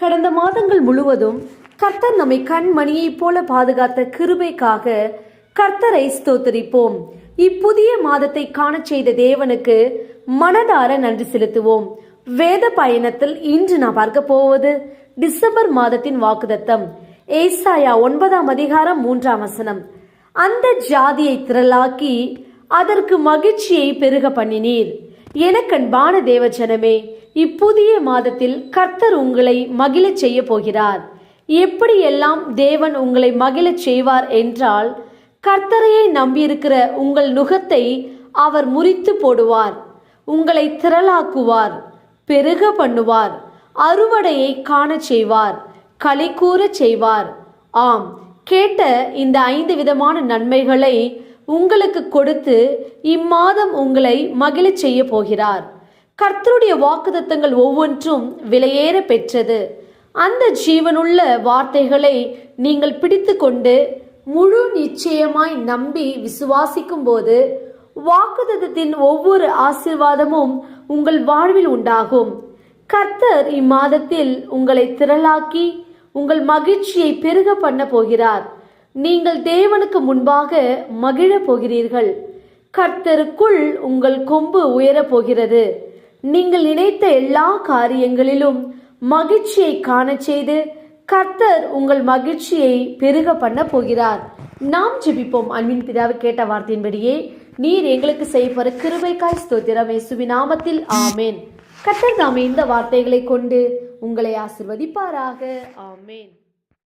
கடந்த மாதங்கள் முழுவதும் கர்த்தர் நம்மை கண்மணியைப் போல பாதுகாத்த கிருபைக்காக கர்த்தரை ஸ்தோத்தரிப்போம். இப்புதிய மாதத்தை காணச் செய்த தேவனுக்கு மனதார நன்றி செலுத்துவோம். வேத பயணத்தில் இன்று நான் பார்க்க போவது டிசம்பர் மாதத்தின் வாக்குதத்தம் ஏசாயா ஒன்பதாம் அதிகாரம் மூன்றாம் வசனம். அந்த ஜாதியை திரளாக்கி அதற்கு மகிழ்ச்சியை பெருக பண்ணினீர். எனக்கன்பான தேவஜனமே இப்புதிய மாதத்தில் கர்த்தர் உங்களை மகிழச் செய்ய போகிறார். எப்படியெல்லாம் தேவன் உங்களை மகிழச் செய்வார் என்றால் கர்த்தரையை நம்பியிருக்கிற உங்கள் நுகத்தை அவர் முறித்து போடுவார் உங்களை திரளாக்குவார் பெருக பண்ணுவார் அறுவடையை காணச் செய்வார் களி கூற செய்வார். ஆம் கேட்ட இந்த ஐந்து விதமான நன்மைகளை உங்களுக்கு கொடுத்து இம்மாதம் உங்களை மகிழச் செய்ய போகிறார். கர்த்தருடைய வாக்குதத்தங்கள் ஒவ்வொன்றும் விலையேற பெற்றது. அந்த ஜீவனுள்ள வார்த்தைகளை நீங்கள் பிடித்து கொண்டு முழு நிச்சயமாய் நம்பி விசுவாசிக்கும் போது வாக்குதத்தின் ஒவ்வொரு ஆசீர்வாதமும் உங்கள் வாழ்வில் உண்டாகும். கர்த்தர் இம்மாதத்தில் உங்களை திரளாக்கி உங்கள் மகிழ்ச்சியை பெருக பண்ண போகிறார். நீங்கள் தேவனுக்கு முன்பாக மகிழப் போகிறீர்கள். கர்த்தருக்குள் உங்கள் கொம்பு உயரப் போகிறது. நீங்கள் நினைத்த எல்லா காரியங்களிலும் மகிழ்ச்சியை காண செய்து கர்த்தர் உங்கள் மகிழ்ச்சியை பெருக பண்ண போகிறார். நாம் ஜெபிப்போம். அன்பின் பிதாவை கேட்ட வார்த்தையின்படியே நீர் எங்களுக்கு செய்வர கிருபைக்காய் ஸ்தோத்திரம். இயேசுவி நாமத்தில் ஆமேன். கர்த்தர் தாமே இந்த வார்த்தைகளை கொண்டு உங்களை ஆசிர்வதிப்பாராக. ஆமேன்.